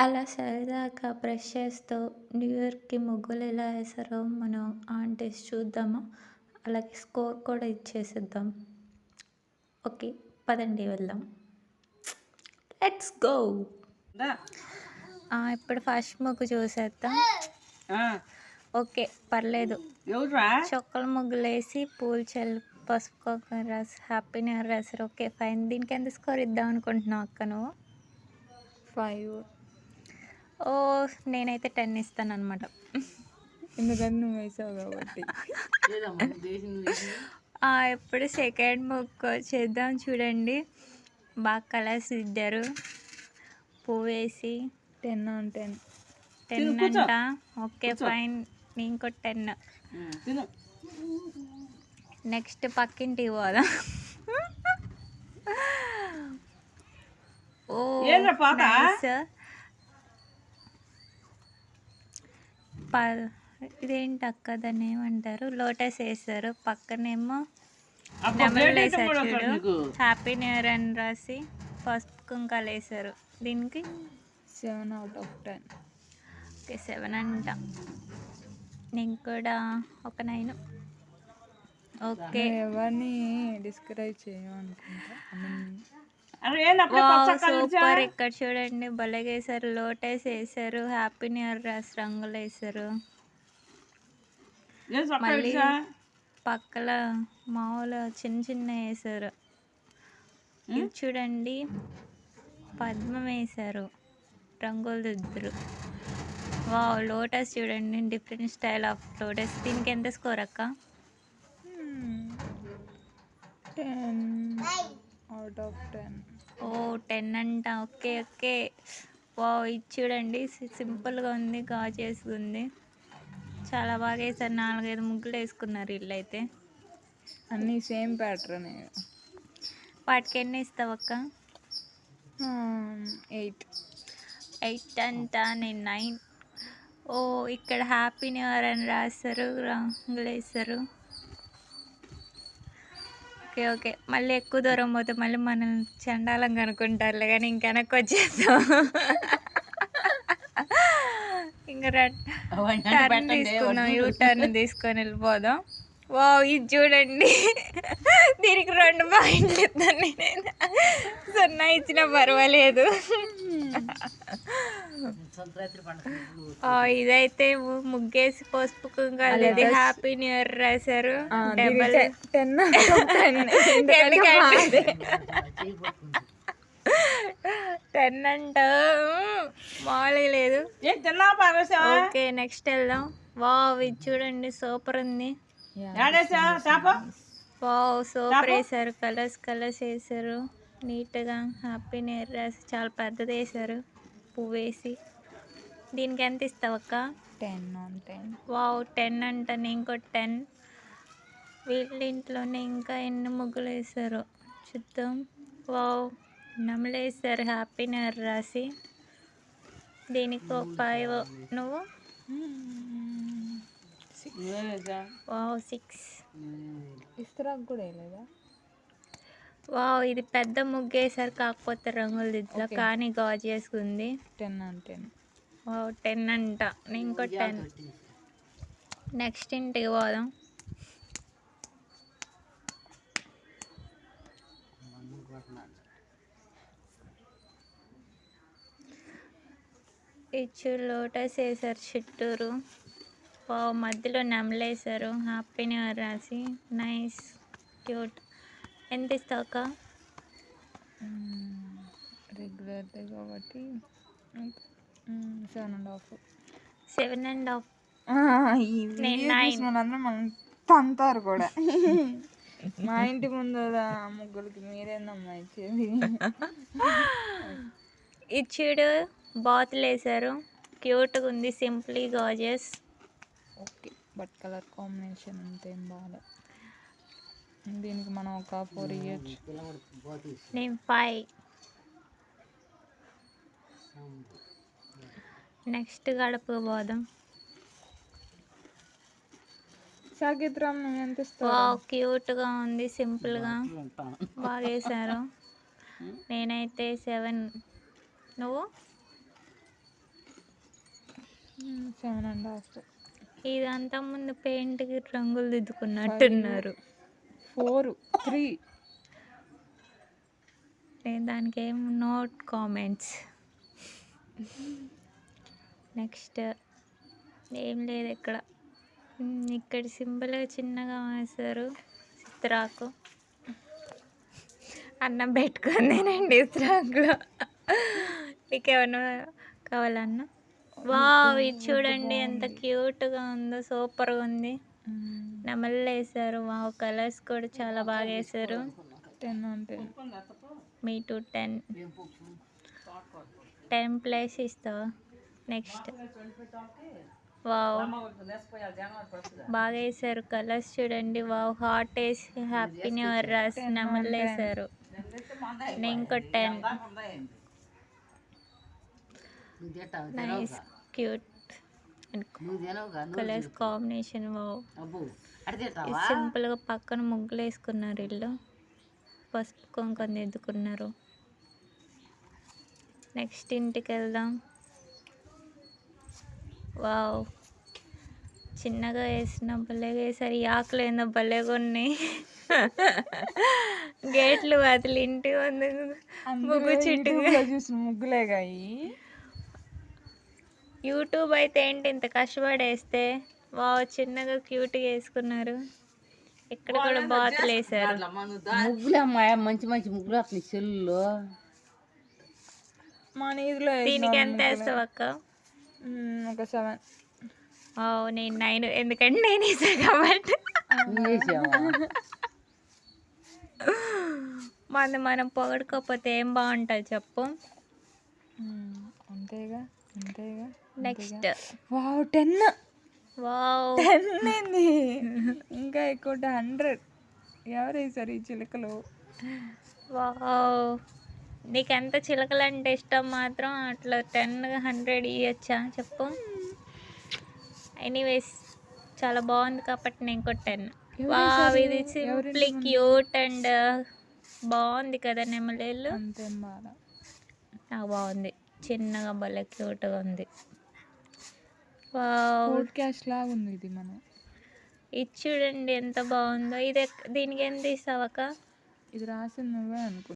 అలా సరదాగా బ్రష్ చేస్తూ న్యూ ఇయర్కి ముగ్గులు ఎలా వేసారో మనం ఆంటీస్ చూద్దామా? అలాగే స్కోర్ కూడా ఇచ్చేసిద్దాం. ఓకే పదండి వెళ్దాం. Let's go. ఇప్పుడు ఫస్ట్ ముగ్గు చూసేద్దాం. ఆ, ఓకే పర్లేదు. ఎవరురా చొక్కల ముగ్గులు వేసి పూలు చల్లి పసుపు రాసి హ్యాపీ న్యూ ఇయర్ రాశారు. Okay fine. దీనికి ఎంత స్కోర్ ఇద్దాం అనుకుంటున్నావు అక్క నువ్వు? ఫైవ్. ఓ నేనైతే టెన్ ఇస్తాను అనమాట ఎందుకంటే నువ్వు వేసావు కాబట్టి. ఇప్పుడు సెకండ్ ముగ్గు చేద్దాం చూడండి. బాగా కలర్స్ ఇద్దారు పువ్వు వేసి. Ten on ten ten. అంట. ఓకే ఫైన్ ఇంకో టెన్ నెక్స్ట్ పక్కింటికి పోదాం. ఓ ఏంట్రా పాత? nice. ప- ఇదేంటి అక్క దాన్ని ఏమంటారు? లోటస్ వేసారు పక్కనేమో వేసారు చూడు. హ్యాపీ న్యూ ఇయర్ అని రాసి పసుపు కుంకాలు వేసారు దీనికి seven out of ten. Okay seven అంట. నేను కూడా ఒక నైన్. ఓకే. ఎవరిని డిస్కరేజ్ చేయమనుకుంటా సూపర్. ఇక్కడ చూడండి భలేగా వేసారు లోటస్ వేసారు హ్యాపీ న్యూ ఇయర్ రాసి రంగులు వేసారు మళ్ళీ? పక్కల మామూలు చిన్న చిన్న వేసారు ఇది చూడండి పద్మం వేసారు రంగులు దిద్దురు వావ్ లోటస్ చూడండి డిఫరెంట్ స్టైల్ ఆఫ్ లోటస్. దీనికి ఎంత స్కోర్ అక్క? టెన్ అవుట్ ఆఫ్ టెన్ ఓ టెన్ అంట. Okay okay. వావ్ ఇది చూడండి. సింపుల్గా ఉంది గాజేసి ఉంది. చాలా బాగా వేసారు. నాలుగైదు ముగ్గులు వేసుకున్నారు వీళ్ళు అయితే అన్నీ సేమ్ ప్యాటర్న్ వాటికి ఎన్ని ఇస్తావు అక్క? ఎయిట్. ఎయిట్ అంట నేను నైన్. ఓ ఇక్కడ హ్యాపీ న్యూ ఇయర్ అని రాస్తారు రంగులు వేస్తారు ఓకే ఓకే. మళ్ళీ ఎక్కువ దూరం పోతే మళ్ళీ మనం చండాలం కనుక్కుంటారులే కానీ ఇంక వెనక్కి వచ్చేద్దాం ఇంకా టర్న్ తీసుకుందాం యూ టర్న్ తీసుకొని వెళ్ళిపోదాం. వావ్ ఇది చూడండి. దీనికి రెండు పాయింట్లు ఇస్తాను నేను. సున్నా ఇచ్చినా పర్వాలేదు. ఆ, ఇదైతే ముగ్గేసి పసుపు కుంకాలు. ఇది హ్యాపీ న్యూ ఇయర్ రాశారు. టెన్ టెన్ ఎందుకంటే టెన్ అంట మామూలుగా లేదు. ఓకే నెక్స్ట్ వెళ్దాం. వావ్ ఇది చూడండి సూపర్ ఉంది. సూపర్ వేసారు కలర్స్ కలర్స్ వేసారు నీట్గా హ్యాపీ ఇయర్ రాసి చాలా పెద్దది వేసారు పువ్వు వేసి. దీనికి ఎంత ఇస్తావు అక్క? టెన్ టెన్ వావ్ టెన్ అంటాను ఇంకో టెన్ వీళ్ళ ఇంట్లోనే ఇంకా ఎన్ని ముగ్గులు వేసారు చూద్దాం. వావ్ నమ్మలు వేసారు హ్యాపీ ఇయర్ రాసి. దీనికి ఒక ఫైవ్ నువ్వు? ఏడేసా? వావ్ సిక్స్ ఇస్తరాకు కూడా వేయలేదా వావ్ ఇది పెద్ద ముగ్గు వేసారు కాకపోతే రంగులు దిద్దులా కానీ గాజెస్ ఉంది ten on ten wow ten అంట నేను ఇంకో టెన్ నెక్స్ట్ ఇంటికి పోదాం ఇచ్చు లోటస్ వేసారు చుట్టూరు వావ్ మధ్యలో నెమలేసారు హ్యాపీ న్యూ ఇయర్ రాసి. నైస్. క్యూట్. ఎంత ఇస్తావు అక్క? రెగ్యులర్ కాబట్టి seven and half. Seven and half. మనం తంతారు కూడా. మా ఇంటి ముందు ముగ్గురికి మీరేందమ్మా ఇచ్చేది? ఇచ్చుడు బాతులు వేసారు క్యూట్గా ఉంది సింప్లీ గాజెస్ ఓకే బట్ కలర్ కాంబినేషన్ అంతేం బాగా దీనికి మనం ఒక ఫోర్ ఇయర్స్. నేను ఫైవ్. నెక్స్ట్ గడప పోదాం. సాగిత్రం నువ్వు ఎంత వావ్ క్యూట్గా ఉంది సింపుల్గా. బాగా వేసారు నేనైతే సెవెన్. నువ్వు? Seven and half. ఇదంతా ముందు పెయింట్కి రంగులు దిద్దుకున్నట్టున్నారు. Four three. నేను దానికి ఏం నోట్ కామెంట్స్. నెక్స్ట్ ఏం లేదు ఇక్కడ. ఇక్కడ సింపుల్ చిన్నగా వేశారు చిత్రాకు. అన్నం పెట్టుకొని తినండి చిత్రాకులో. నీకేమన్నా కావాలన్నా? వావ్ ఇది చూడండి ఎంత క్యూట్గా ఉందో సూపర్గా ఉంది. నెమళ్ళు వేసారు వావ్ కలర్స్ కూడా చాలా బాగా వేసారు టెన్ అంటే me too ten. Ten place ఇస్తావా? నెక్స్ట్. వావ్. బాగా వేసారు కలర్స్ చూడండి వావ్ హాట్ వేసి హ్యాపీ న్యూ ఇయర్ రాసి నెమళ్ళు వేసారు నేను ఇంకో ten. Nice cute colours combination wow సింపుల్గా పక్కన ముగ్గులు వేసుకున్నారు ఇల్లు పసుపు కుంకుమ దిద్దుకున్నారు. నెక్స్ట్ ఇంటికి వెళ్దాం. వావ్ చిన్నగా వేసిన భలేగా వేసారు ఈ ఆకులు ఏందో భలేగా ఉన్నాయి గేట్లు వదిలి ఇంటి ముందు ముగ్గు చుట్టూ చూసిన ముగ్గులేగా. యూట్యూబ్ అయితే ఏంటి ఇంత కష్టపడి వేస్తే వావ్ చిన్నగా క్యూట్గా వేసుకున్నారు. ఇక్కడ కూడా బాతులు వేసారు ముగ్గులు అమ్మాయి మంచి మంచి ముగ్గులు వస్తున్నాయి సెల్లులో. మన ఇదిలో దీనికి ఎంత వేస్తావు అక్క? ఒక సెవెన్. వావ్ నేను నైన్ ఎందుకంటే నేను వేసాను కాబట్టి. మన మనం పొగడుకోకపోతే ఏం బాగుంటుంది చెప్పు. అంతేగా అంతేగా. Next. Wow ten. Wow. Ten ఏంది? ఇంకా ఎక్కువ హండ్రెడ్. ఎవరు వేసారు ఈ చిలుకలు? వావ్. నీకు ఎంత చిలకలు అంటే ఇష్టం మాత్రం అట్లా టెన్ హండ్రెడ్ ఇవ్వచ్చా చెప్పు. ఎనీవేస్ చాలా బాగుంది కాబట్టి నేను కొట్టాను వావ్ ఇది సింప్లీ క్యూట్ అండ్ బాగుంది కదా నెమలేళ్ళు. నాకు బాగుంది. చిన్నగా భలే క్యూట్గా ఉంది. క్యాష్ లాగా ఉంది ఇది మనం. ఇది చూడండి ఎంత బాగుందో. ఇది దీనికి ఎంత ఇస్తావక్క? ఇది రాసింది నువ్వే అనుకో